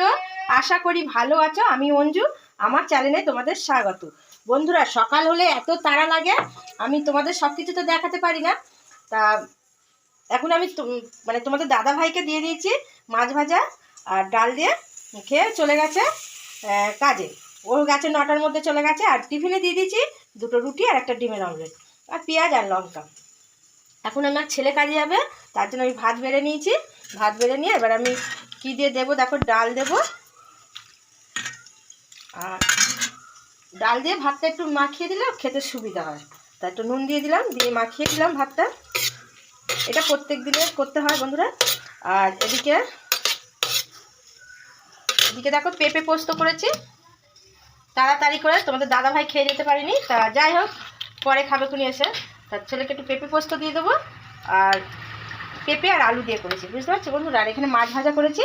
আছো? আশা করি ভালো আছো। আমি অঞ্জু, আমার চ্যানেলে তোমাদের স্বাগত। বন্ধুরা, সকাল হলে এত তাড়া লাগে, আমি তোমাদের সব কিছু তো দেখাতে পারি না। তা এখন আমি মানে তোমাদের দাদা ভাইকে দিয়ে দিয়েছি মাছ ভাজা আর ডাল দিয়ে। খেয়ে চলে গেছে কাজে। ও গেছে নটার মধ্যে চলে গেছে আর টিফিনে দিয়ে দিয়েছি দুটো রুটি আর একটা ডিমের অমলেট আর পেঁয়াজ আর লঙ্কা। এখন আমার ছেলে কাজে যাবে, তার জন্য আমি ভাত বেড়ে নিয়েছি। ভাত বেড়ে নিয়ে এবার আমি কি দিয়ে দেবো? দেখো, ডাল দেবো। আর ডাল দিয়ে ভাতটা একটু মাখিয়ে দিলে খেতে সুবিধা হয়। তা একটু নুন দিয়ে দিলাম, দিয়ে মাখিয়ে দিলাম ভাতটা। এটা প্রত্যেক দিনে করতে হয় বন্ধুরা। আর এদিকে এদিকে দেখো, পেঁপে পোস্ত করেছি। তাড়াতাড়ি করে তোমাদের দাদা ভাই খেয়ে যেতে পারিনি। তা যাই হোক, পরে খাবে খুনি এসে। তার ছেলেকে একটু পেঁপে পোস্ত দিয়ে দেবো। আর পেঁপে আর আলু দিয়ে করেছি, বুঝতে পারছ বন্ধুরা? আর এখানে মাছ ভাজা করেছি,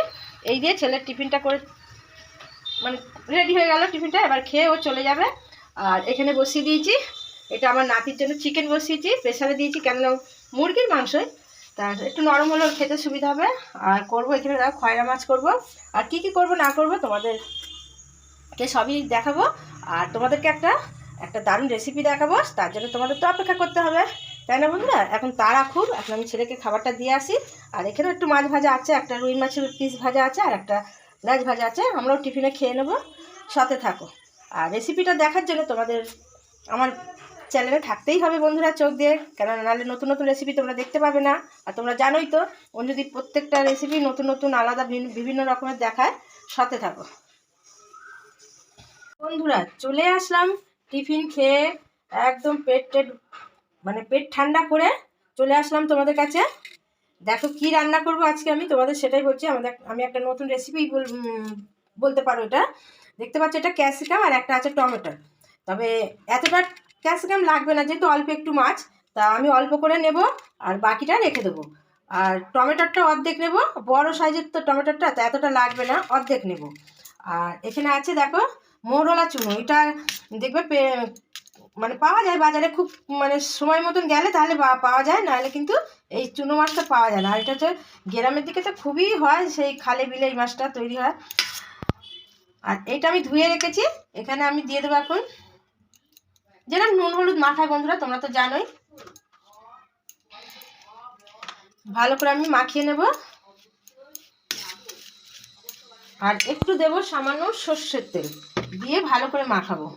এই দিয়ে ছেলের টিফিনটা করে মানে রেডি হয়ে গেল টিফিনটা, এবার খেয়ে ও চলে যাবে। আর এখানে বসিয়ে দিয়েছি, এটা আমার নাতির জন্য চিকেন বসিয়েছি প্রেশারে দিয়েছি কেন মুরগির মাংসই। তা একটু নরম হলেও খেতে সুবিধা হবে। আর করব এখানে দেখো খয়রা মাছ করব। আর কি কি করব না করব তোমাদের কে সবই দেখাবো। আর তোমাদেরকে একটা একটা দারুণ রেসিপি দেখাবো, তার জন্য তোমাদের তো অপেক্ষা করতে হবে। তাই না বন্ধুরা? এখন তারা খুব, এখন আমি ছেলেকে খাবারটা দিয়ে আসি। আর এখানেও একটু মাছ ভাজা আছে, একটা রুই মাছের পিস ভাজা আছে, আর একটা লেজ ভাজা আছে। আমরাও টিফিনে খেয়ে নেব। সাথে থাকো। আর রেসিপিটা দেখার জন্য তোমাদের আমার চ্যানেলে থাকতেই হবে বন্ধুরা চোখ দিয়ে। কেন নাহলে নতুন নতুন রেসিপি তোমরা দেখতে পাবে না। আর তোমরা জানোই তো যদি প্রত্যেকটা রেসিপি নতুন নতুন আলাদা ভিন্ন- বিভিন্ন রকমের দেখায়, সাথে থাকো। বন্ধুরা, চলে আসলাম টিফিন খেয়ে, একদম পেট টেট মানে পেট ঠান্ডা করে চলে আসলাম তোমাদের কাছে। দেখো কি রান্না করব আজকে আমি, তোমাদের সেটাই বলছি। আমাদের আমি একটা নতুন রেসিপি বলতে পারো এটা। দেখতে পাচ্ছ এটা ক্যাপসিকাম আর একটা আছে টমেটো। তবে এতটা ক্যাপসিকাম লাগবে না, যেহেতু অল্প একটু মাছ, তা আমি অল্প করে নেব আর বাকিটা রেখে দেবো। আর টমেটোটা অর্ধেক নেব, বড় সাইজের তো টমেটোটা তো এতটা লাগবে না, অর্ধেক নেব। আর এখানে আছে, দেখো, মোরলা চুনো এটা দেখবে মানে পাওয়া যায় বাজারে খুব মানে সময় মতন গেলে তাহলে পাওয়া যায়, নাহলে কিন্তু এই চুনো মাছটা পাওয়া যায় না। আর এটা হচ্ছে গ্রামের দিকে তো খুবই হয়, সেই খালে বিলে এই মাছটা তৈরি হয়। আর এটা আমি ধুয়ে রেখেছি, এখানে আমি দিয়ে দেবো এখন। যেরকম নুন, হলুদ মাখায় বন্ধুরা, তোমরা তো জানোই। ভালো করে আমি মাখিয়ে নেব। আর একটু দেব সামান্য সর্ষের তেল, দিয়ে ভালো করে মাখাবো।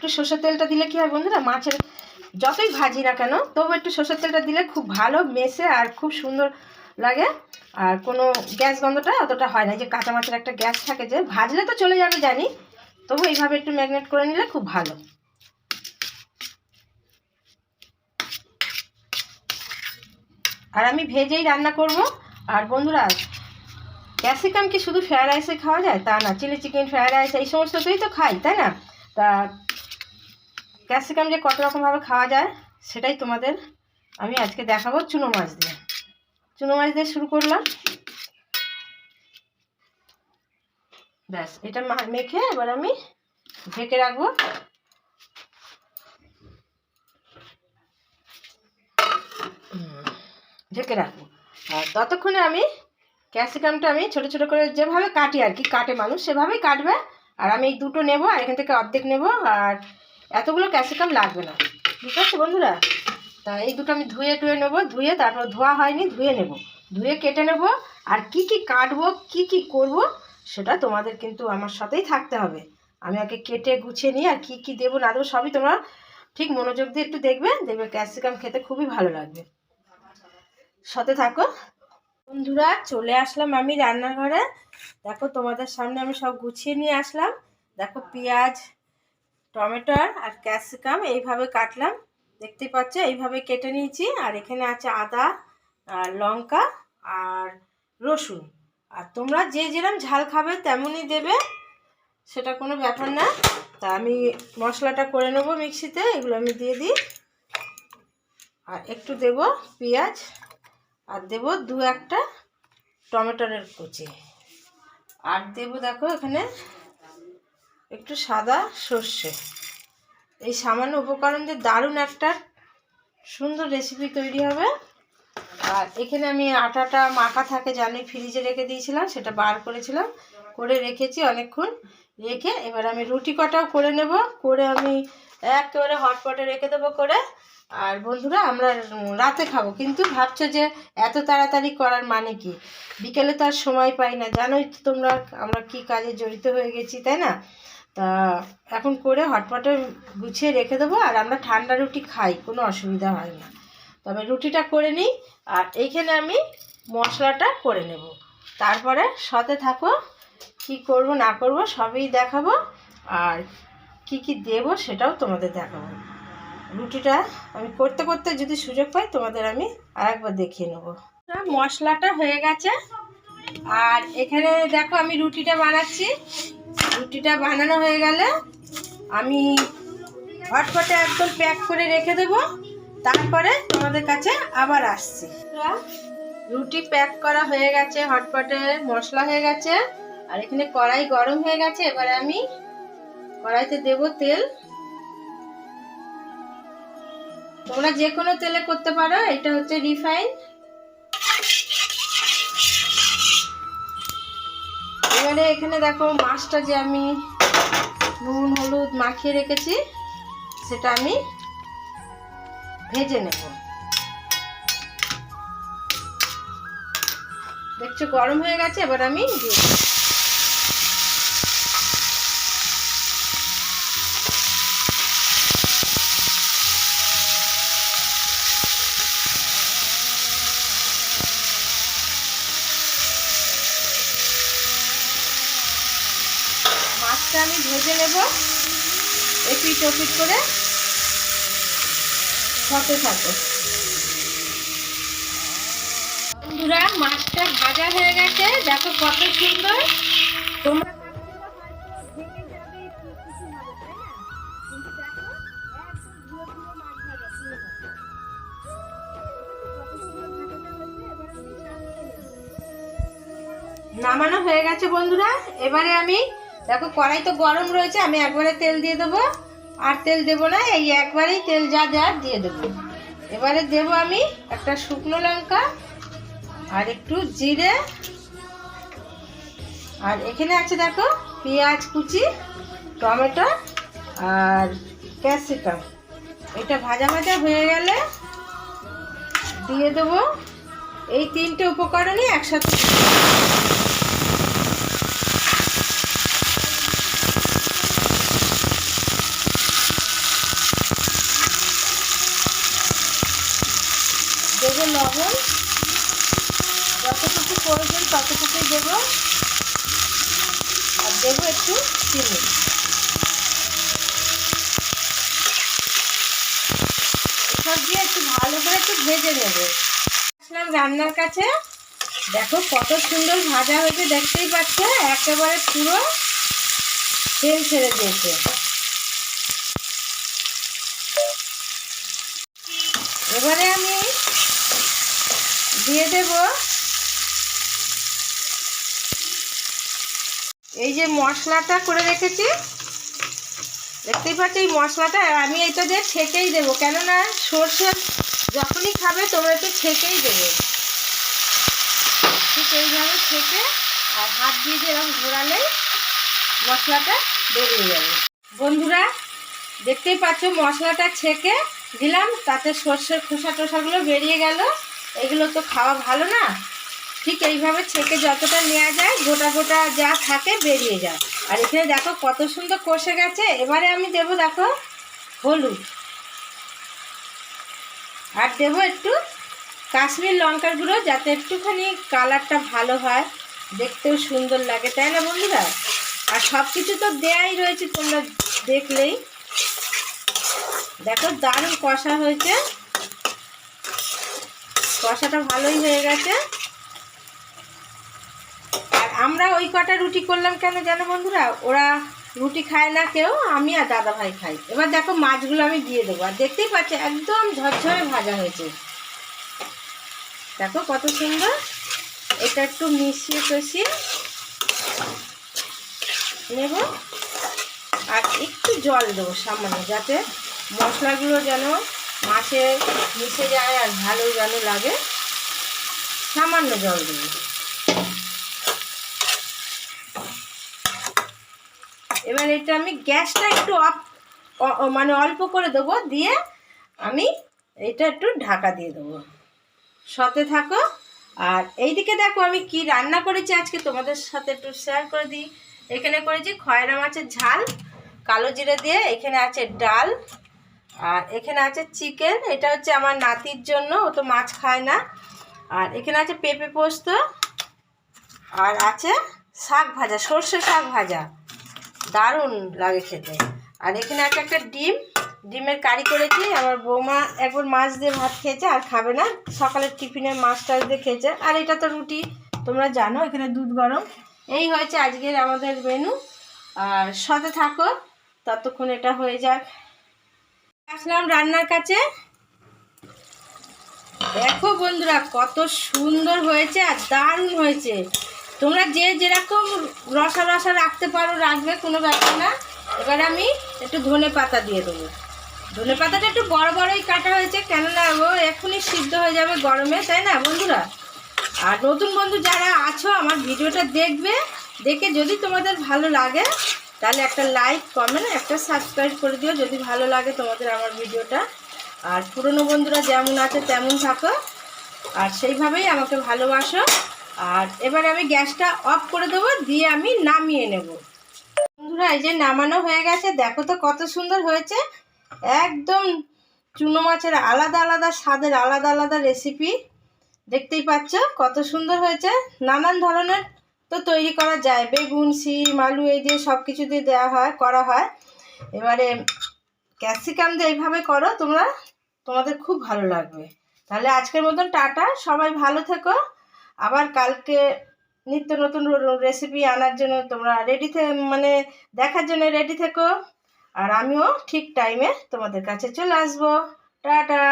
একটু সর্ষের তেলটা দিলে কি হয় বন্ধুরা, মাছের যতই ভাজি না কেন, তবু একটু সর্ষের তেলটা দিলে খুব ভালো মেশে আর খুব সুন্দর লাগে। আর কোনো গ্যাস গন্ধটা অতটা হয় না যে কাঁচা মাছের একটা গ্যাস থাকে যে, ভাজলে তো চলে যাবে জানি, তবু এইভাবে একটু ম্যাগনেট করে নিলে খুব ভালো। আর আমি ভেজেই রান্না করব। আর বন্ধুরা, ক্যাপসিকাম কি শুধু ফ্রায়েড রাইসে খাওয়া যায়? তা না, চিলি চিকেন, ফ্রায়েড রাইস, এই সমস্ততেই তো খাই, তাই না? তা ক্যাপসিকাম যে কত রকমভাবে খাওয়া যায়, সেটাই তোমাদের আমি আজকে দেখাবো চুনো মাছ দিয়ে। চুনো মাছ দিয়ে শুরু করলাম। ব্যাস, এটা মেখে এবার আমি ঢেকে রাখব। ঢেকে রাখব। আর ততক্ষণে আমি ক্যাপসিকামটা আমি ছোট ছোট করে যেভাবে কাটি আর কি, কাটে মানুষ সেভাবেই কাটবে। আর আমি এই দুটো নেব আর এখান থেকে অর্ধেক নেব। আর এতগুলো ক্যাপসিকাম লাগবে না। ঠিক আছে বন্ধুরা? তা এই দুটো আমি ধুয়ে টুয়ে নেব, ধুয়ে তারপর ধোয়া হয়নি, ধুয়ে নেব। ধুয়ে কেটে নেব, আর কি কি কাটবো, কি কি করব, সেটা তোমাদের কিন্তু আমার সাথেই থাকতে হবে। আমি আগে কেটে গুছিয়ে নিই আর কি কি দেবো না দেবো সবই তোমরা ঠিক মনোযোগ দিয়ে একটু দেখবে দেখবে ক্যাপসিকাম খেতে খুবই ভালো লাগবে। সাথে থাকো। বন্ধুরা, চলে আসলাম আমি রান্নাঘরে। দেখো তোমাদের সামনে আমি সব গুছিয়ে নিয়ে আসলাম। দেখো পেঁয়াজ টমেটোর আর ক্যাপসিকাম এইভাবে কাটলাম। দেখতেই পাচ্ছ, এইভাবে কেটে নিয়েছি। আর এখানে আছে আদা, আর লঙ্কা, আর রসুন। আর তোমরা যে যেরকম ঝাল খাবে তেমনই দেবে, সেটা কোনো ব্যাপার না। তা আমি মশলাটা করে নেব মিক্সিতে, এগুলো আমি দিয়ে দিই। আর একটু দেব পেঁয়াজ, আর দেব দু একটা টমেটোরের কুচি। আর দেব দেখো এখানে একটু সাদা সর্ষে। এই সামান্য উপকরণ দিয়ে দারুণ একটা সুন্দর রেসিপি তৈরি হবে। আর এখানে আমি আটাটা মাখা থাকে জানি ফ্রিজে রেখে দিয়েছিলাম, সেটা বার করেছিলাম। করে রেখেছি অনেকক্ষণ। রেখে এবার আমি রুটি কটাও করে নেব। করে আমি একেবারে হটপটে রেখে দেবো করে। আর বন্ধুরা, আমরা রাতে খাব। কিন্তু ভাবছ যে এত তাড়াতাড়ি করার মানে কি? বিকেলে তো আর সময় পাই না। জানোই তো তোমরা, আমরা কি কাজে জড়িত হয়ে গেছি, তাই না? তা এখন করে হটপটে গুছিয়ে রেখে দেবো আর আমরা ঠান্ডা রুটি খাই, কোনো অসুবিধা হয় না। তবে রুটিটা করে নিই আর এইখানে আমি মশলাটা করে নেব। তারপরে সাথে থাকো, কি করব না করব সবই দেখাবো আর কি কি দেব সেটাও তোমাদের দেখাবো। রুটিটা আমি করতে করতে যদি সুযোগ পাই তোমাদের আমি আরেকবার দেখিয়ে নেব। মশলাটা হয়ে গেছে আর এখানে দেখো আমি রুটিটা বানাচ্ছি। রুটিটা বানানো হয়ে গেলে আমি হটপটে একদম প্যাক করে রেখে দেবো। তারপরে তোমাদের কাছে আবার আসছি। রুটি প্যাক করা হয়ে গেছে, হটপটে মশলা হয়ে গেছে, আর এখানে কড়াই গরম হয়ে গেছে। এবারে আমি কড়াইতে দেব তেল। তোমরা যে কোনো তেলে করতে পারো, এটা হচ্ছে রিফাইন। এবারে এখানে দেখো মাছটা যে আমি নুন, হলুদ মাখিয়ে রেখেছি, সেটা আমি ভেজে নেব। দেখছ গরম হয়ে গেছে, এবার আমি দিয়ে নেব। এপিট ওপিট করে। হতে থাকে বন্ধুরা, মাছটা ভাজা হয়ে গেছে। দেখো কত সুন্দর। তোমরা নামানো হয়ে গেছে বন্ধুরা। এবারে আমি দেখো, কড়াই তো গরম রয়েছে, আমি একবারে তেল দিয়ে দেবো। আর তেল দেবো না, এই একবারেই তেল যা দেওয়ার দিয়ে দেবো। এবারে দেবো আমি একটা শুকনো লঙ্কা আর একটু জিরে। আর এখানে আছে দেখো, পেঁয়াজ কুচি, টমেটো আর ক্যাপসিকাম। এটা ভাজা ভাজা হয়ে গেলে দিয়ে দেবো। এই তিনটে উপকরণই একসাথে প্রয়োজন ততটুকুই দেবো। আর দেবো একটু চিনি। এসব দিয়ে একটু ভালো করে একটু ভেজে নেবে। আসলাম রান্নার কাছে। দেখো কত সুন্দর ভাজা হয়েছে, দেখতেই পাচ্ছ? একেবারে পুরো তেল ছেড়ে দিয়েছে। এবারে আমি দিয়ে দেব এই যে মশলাটা করে রেখেছি। দেখতেই পাচ্ছি এই মশলাটা আমি এটা দিয়ে ছেঁকেই দেবো। কেননা সর্ষে যখনই খাবে তোমরা একটু ছেঁকেই দেবে। ঠিক এইভাবে ছেঁকে আর হাত দিয়ে যেরকম ঘোরালেই মশলাটা বেরিয়ে যাবে। বন্ধুরা, দেখতেই পাচ্ছ মশলাটা ছেঁকে দিলাম, তাতে সর্ষের খোসা টোসাগুলো বেরিয়ে গেল। এগুলো তো খাওয়া ভালো না? ঠিক এইভাবে ছেঁকে যতটা নেওয়া যায়, গোটা গোটা যা থাকে বেরিয়ে যায়। আর এখানে দেখো কত সুন্দর কষে গেছে। এবারে আমি দেবো, দেখো, হলুদ। আর দেব একটু কাশ্মীর লঙ্কার গুঁড়ো, যাতে একটুখানি কালারটা ভালো হয়। দেখতেও সুন্দর লাগে, তাই না বন্ধুরা? আর সব কিছু তো দেয়াই রয়েছে তোমরা দেখলেই। দেখো, দারুণ কষা হয়েছে। কষাটা ভালোই হয়ে গেছে। আমরা ওই কটা রুটি করলাম কেন জানো বন্ধুরা? ওরা রুটি খায় না কেউ, আমি আর দাদা ভাই খাই। এবার দেখো মাছগুলো আমি দিয়ে দেবো। আর দেখতেই পাচ্ছি, একদম ঝরঝরে ভাজা হয়েছে। দেখো কত সুন্দর। এটা একটু মিশিয়ে কষিয়ে নেব। আর একটু জল দেবো সামান্য, যাতে মশলাগুলো যেন মাছে মিশে যায় আর ভালো যেন লাগে। সামান্য জল দেবো। এবার এটা আমি গ্যাসটা একটু অফ মানে অল্প করে দেবো, দিয়ে আমি এটা একটু ঢাকা দিয়ে দেবো। সাথে থাকো। আর এইদিকে দেখো আমি কি রান্না করেছি আজকে, তোমাদের সাথে একটু শেয়ার করে দিই। এখানে করেছি খয়রা মাছের ঝাল, কালো জিরে দিয়ে, এখানে আছে ডাল, আর এখানে আছে চিকেন। এটা হচ্ছে আমার নাতির জন্য, ও তো মাছ খায় না। আর এখানে আছে পেঁপে পোস্ত, আর আছে শাক ভাজা, সর্ষে শাক ভাজা। দারুণ লাগে খেতে। আর এখানে একটা একটা ডিম। ডিমের কারি করেছি। আমার বৌমা একবার মাছ দিয়ে ভাত খেয়েছে আর খাবে না। সকালের টিফিনে মাছ টাছ দিয়ে খেয়েছে। আর এটা তো রুটি। তোমরা জানো, এখানে দুধ গরম। এই হয়েছে আজকের আমাদের মেনু। আর সাথে থাকো। ততক্ষণ এটা হয়ে যাক। আসলাম রান্নার কাছে। দেখো বন্ধুরা, কত সুন্দর হয়েছে আর দারুণ হয়েছে। তোমরা যে যেরকম রসা রসা রাখতে পারো, রাখবে, কোনো ব্যাপার না। এবার আমি একটু ধনে পাতা দিয়ে দেবো। ধনে পাতাটা একটু বড় বড়ই কাটা হয়েছে, কেননা ও এখনই সিদ্ধ হয়ে যাবে গরমে, তাই না বন্ধুরা? আর নতুন বন্ধু যারা আছো, আমার ভিডিওটা দেখবে, দেখে যদি তোমাদের ভালো লাগে, তাহলে একটা লাইক কমেন্ট একটা সাবস্ক্রাইব করে দিও। যদি ভালো লাগে তোমাদের আমার ভিডিওটা। আর পুরনো বন্ধুরা যেমন আছে, তেমন থাকো। আর সেইভাবেই আমাকে ভালোবাসো। আর এবারে আমি গ্যাসটা অফ করে দেবো, দিয়ে আমি নামিয়ে নেব। বন্ধুরা, এই যে নামানো হয়ে গেছে, দেখো তো কত সুন্দর হয়েছে। একদম চুনো মাছের আলাদা আলাদা স্বাদের আলাদা আলাদা রেসিপি দেখতেই পাচ্ছ কত সুন্দর হয়েছে। নানান ধরনের তো তৈরি করা যায়। বেগুন, শিম, আলু, এই দিয়ে সব কিছু দিয়ে দেওয়া হয়, করা হয়। এবারে ক্যাপসিকাম দিয়ে এইভাবে করো, তোমরা, তোমাদের খুব ভালো লাগবে। তাহলে আজকের মতন টাটা, সবাই ভালো থেকো। আবার কালকে নিত্য নতুন রেসিপি আনার জন্য তোমরা রেডি মানে দেখার জন্য রেডি থেকো। আর আমিও ঠিক টাইমে তোমাদের কাছে চলে আসব। টাটা!